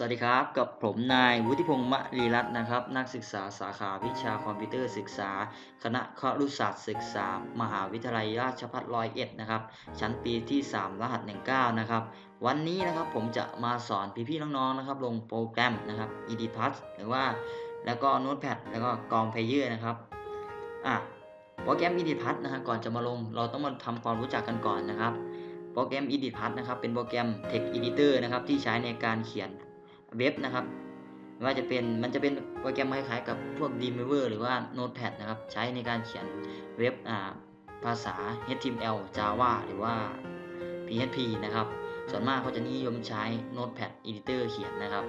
สวัสดีครับ กับผมนายวุฒิพงษ์มะรีรัตน์นะครับ นักศึกษาสาขาวิชาคอมพิวเตอร์ศึกษา คณะครุศาสตร์ศึกษา มหาวิทยาลัยราชภัฏร้อยเอ็ดนะครับ ชั้นปีที่ 3 รหัส 19 นะครับ วันนี้นะครับผมจะมาสอนพี่ๆน้องๆนะครับ ลงโปรแกรมนะครับ EDPass หรือว่าแล้วก็ Notepad แล้วก็กองเพลเยอร์นะครับอะโปรแกรม EDPass นะฮะก่อนจะมาลง เราต้องมาทำความรู้จักกันก่อนนะครับโปรแกรม EDPass นะครับเป็นโปรแกรม Text Editor นะครับที่ใช้ในการเขียน เว็บนะครับไม่ว่าจะเป็นมันจะเป็นโปรแกรมคล้ายๆกับพวก Dreamweaver หรือว่า Notepad นะครับใช้ในการเขียนเว็บอ่าภาษา HTML Java หรือว่า PHP นะครับ ส่วนมากเขาจะนิยมใช้ Notepad Editor เขียนนะครับ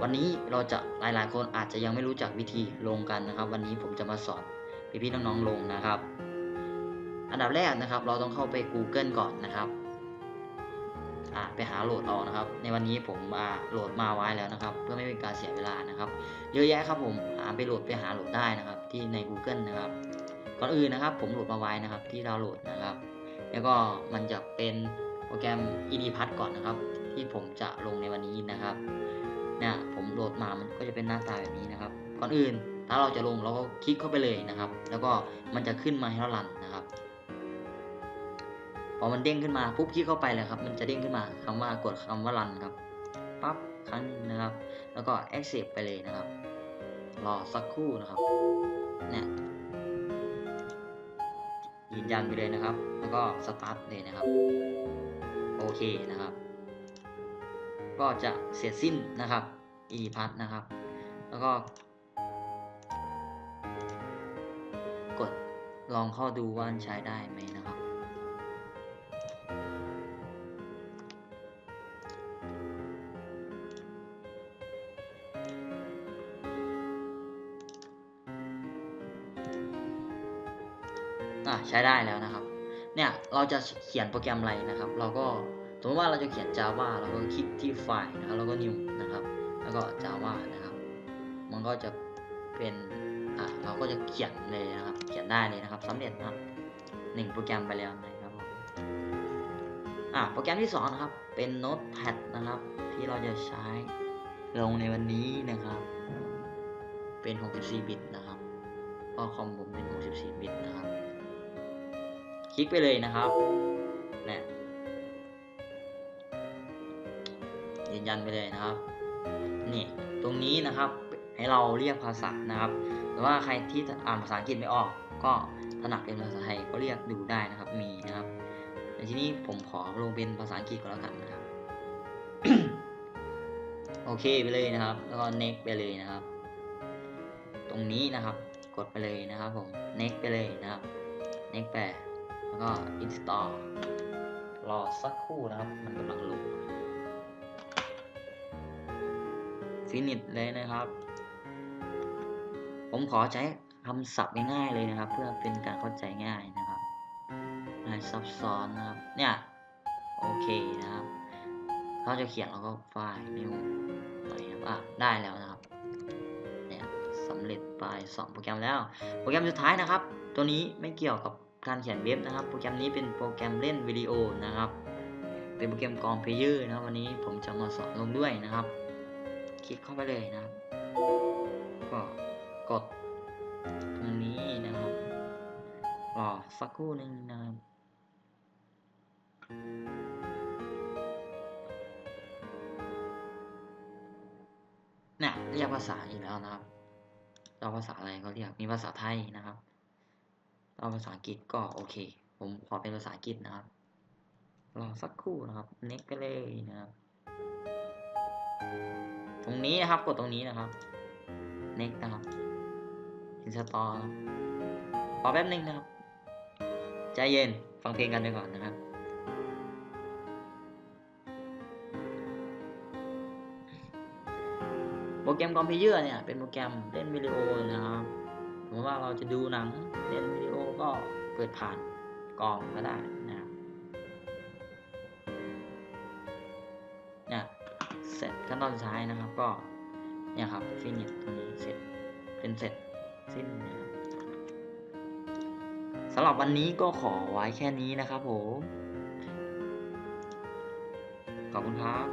วันนี้เราจะหลายๆ คนอาจจะยังไม่รู้จักวิธีลงกันนะครับ วันนี้ผมจะมาสอนพี่ๆน้องๆลงนะครับ อันดับแรกนะครับ เราต้องเข้าไป Google ก่อนนะครับ ไปหาโหลดเอานะครับ ในวันนี้ผมมาโหลดมาไว้แล้วนะครับ เพื่อไม่เป็นการเสียเวลานะครับ เยอะแยะครับผมหาไปโหลดไปหาโหลดได้นะครับ ที่ใน Google นะครับ ก่อนอื่นนะครับ ผมโหลดมาไว้นะครับ ที่ดาวน์โหลดนะครับ แล้วก็มันจะเป็นโปรแกรม EDPass ก่อนนะครับ ที่ผมจะลงในวันนี้นะครับเนี่ยผมโหลดมามันก็จะเป็นหน้าตาแบบนี้นะครับ ก่อนอื่นถ้าเราจะลงเราก็คลิกเข้าไปเลยนะครับ แล้วก็มันจะขึ้นมาให้เราลันนะครับ อมันเด้งขึ้นมาปุ๊บคลิกเข้าไปเลยครับ มันจะเด้งขึ้นมาคำว่ากดคำว่ารันครับปั๊บครั้งนะครับ แล้วก็ accept ไปเลยนะครับ รอสักครู่นะครับเนี่ยยืนยันไปเลยนะครับ แล้วก็สตาร์ทเลยนะครับ โอเคนะครับ ก็จะเสร็จสิ้นนะครับ e p a s นะครับ แล้วก็ กดลองเข้าดูว่าใช้ได้ไหมนะครับ อะใช้ได้แล้วนะครับ เนี่ยเราจะเขียนโปรแกรมอะไรนะครับ เราก็สมมติว่าเราจะเขียน Java เราก็คลิกที่ไฟล์นะครับแล้วก็ new นะครับ แล้วก็ Java นะครับ มันก็จะเป็นอะเราก็จะเขียนเลยนะครับ เขียนได้เลยนะครับสำเร็จนะครับหนึ่งโปรแกรมไปแล้วนะครับอะโปรแกรมที่สองนะครับ เป็น Notepad นะครับ ที่เราจะใช้ลงในวันนี้นะครับ เป็น 64 บิตนะครับก็คอมผมเป็น 64 บิตนะครับ คลิกไปเลยนะครับเนี่ยยืนยันไปเลยนะครับ นี่ตรงนี้นะครับให้เราเรียกภาษานะครับหรือว่าใครที่อ่านภาษาอังกฤษไม่ออก ก็ถนัดเป็นภาษาไทยก็เรียกดูได้นะครับ มีนะครับในที่นี้ผมขอลงเป็นภาษาอังกฤษก็แล้วกันนะครับ โอเคไปเลยนะครับ แล้วก็ next ไปเลยนะครับ ตรงนี้นะครับ กดไปเลยนะครับผม next ไปเลยนะครับ next แปะ แล้วก็ install รอสักครู่นะครับ มันกำลังลง finish เลยนะครับ ผมขอใช้คำศัพท์ง่ายๆเลยนะครับ เพื่อเป็นการเข้าใจง่ายนะครับไม่ซับซ้อนนะครับ เนี่ย โอเคนะครับเขาจะเขียนแล้วก็ไฟล์ new อะไรครับอะได้แล้วนะครับ เนี่ยสำเร็จไปสองโปรแกรมแล้ว โปรแกรมสุดท้ายนะครับ ตัวนี้ไม่เกี่ยวกับ การเขียนเว็บนะครับ โปรแกรมนี้เป็นโปรแกรมเล่นวิดีโอนะครับ เป็นโปรแกรมกองเพลเยอร์นะครับวันนี้ผมจะมาสอนลงด้วยนะครับ คลิกเข้าไปเลยนะครับ ก็กดตรงนี้นะครับรอสักครู่หนึ่งนะครับเนี่ยเรียกภาษาอีกแล้วนะครับเราภาษาอะไรก็เรียกมีภาษาไทยนะครับ เราภาษาอังกฤษก็โอเค ผมขอเป็นภาษาอังกฤษนะครับ รอสักครู่นะครับเน็กไปเลยนะครับ ตรงนี้นะครับ กดตรงนี้นะครับ next นะครับ install รอแป๊บนึงนะครับ ใจเย็น ฟังเพลงกันไปก่อนนะครับโปรแกรมคอมพิวเตอร์เนี่ยเป็นโปรแกรมเล่นวิดีโอนะครับ มมติว่าเราจะดูหนังเล่นวิดีโอก็เปิดผ่านกล่องก็ได้นะครับเนี่ยเสร็จขั้นตอนสุดท้ายนะครับก็เนี่ยครับฟินิชตรงนี้เสร็จเป็นเสร็จสิ้นนะครับสำหรับวันนี้ก็ขอไว้แค่นี้นะครับผม ขอบคุณครับ